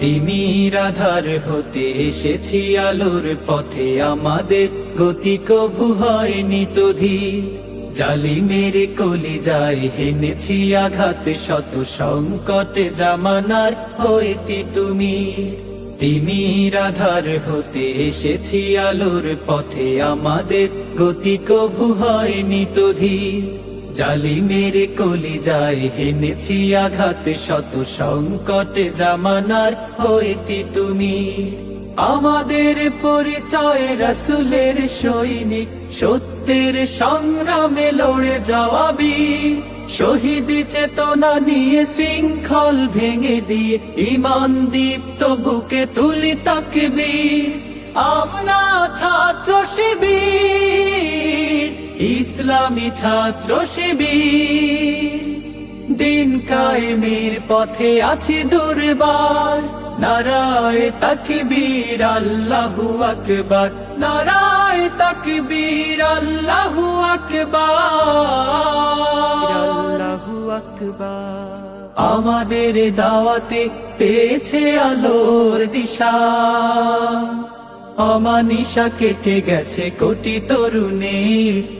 তিমির হতে এসেছি আলোর পথে। আমাদের গতি কভু হয়নি তো ধীর। জালি মেরে কলি যায় হেনেছি আঘাত, শত সংকটে জামানার হইতি তুমি। তিমির আধার হতে এসেছি আলোর পথে। আমাদের গতি কভু হয়নি তো জালি মেরে কলি যায় হেনেছি আঘাত, শত সংকটে জামানার হইতি তুমি। আমাদের পরিচয় রাসুলের সৈনিক, সত্যের সংগ্রামে লড়ে যাওয়াবি শহীদ চেতনা নিয়ে শৃঙ্খল ভেঙে দিয়ে, ইমান দীপ্ত বুকে তুলি তাকবি আমরা ছাত্র শিবির ইসলামী ছাত্র শিবির। দিন কায়েমের পথে আছি দুর্বার। নারায় তাকবীর আল্লাহু আকবার। নারায় তাকবীর আল্লাহু আকবার। আল্লাহু আকবার। আমাদের দাওয়াতে পেয়েছে আলোর দিশা। অমানিসা কেটে গেছে কোটি তরুণের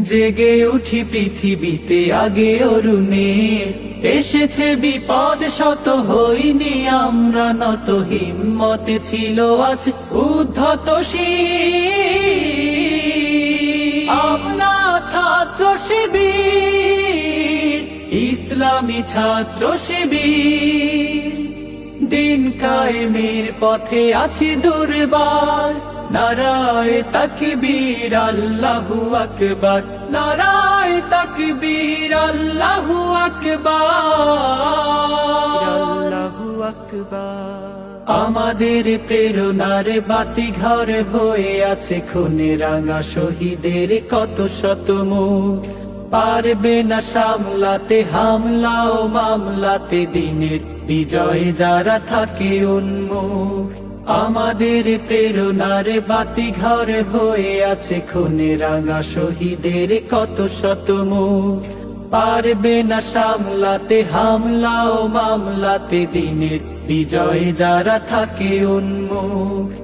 জেগে উঠি পৃথিবীতে আগে অরুণে। এসেছে বিপদ, শত হইনি, আমরা নত হিম্মতে ছিল আজ উদ্ধত। আমরা ছাত্র শিবির, ইসলামী ছাত্র শিবির। দিন কায়েমের পথে আছি দুর্বার। নারায় তাকবীর আল্লাহু আকবার। নারায় তাকবীর আল্লাহু আল্লাহু আমাদের প্রেরণার বাতি ঘর হয়ে আছে খুনে রাঙা শহীদের কত শত মুখ। পারবে না সামলাতে হামলা ও মামলাতে দিনের বিজয় যারা থাকে উন্মুখ। আমাদের প্রেরণার বাতি ঘর হয়ে আছে খুনে রাঙা শহীদের কত শত মুখ। পারবে না সামলাতে হামলা ও মামলাতে দিনের বিজয় যারা থাকে উন্মুখ।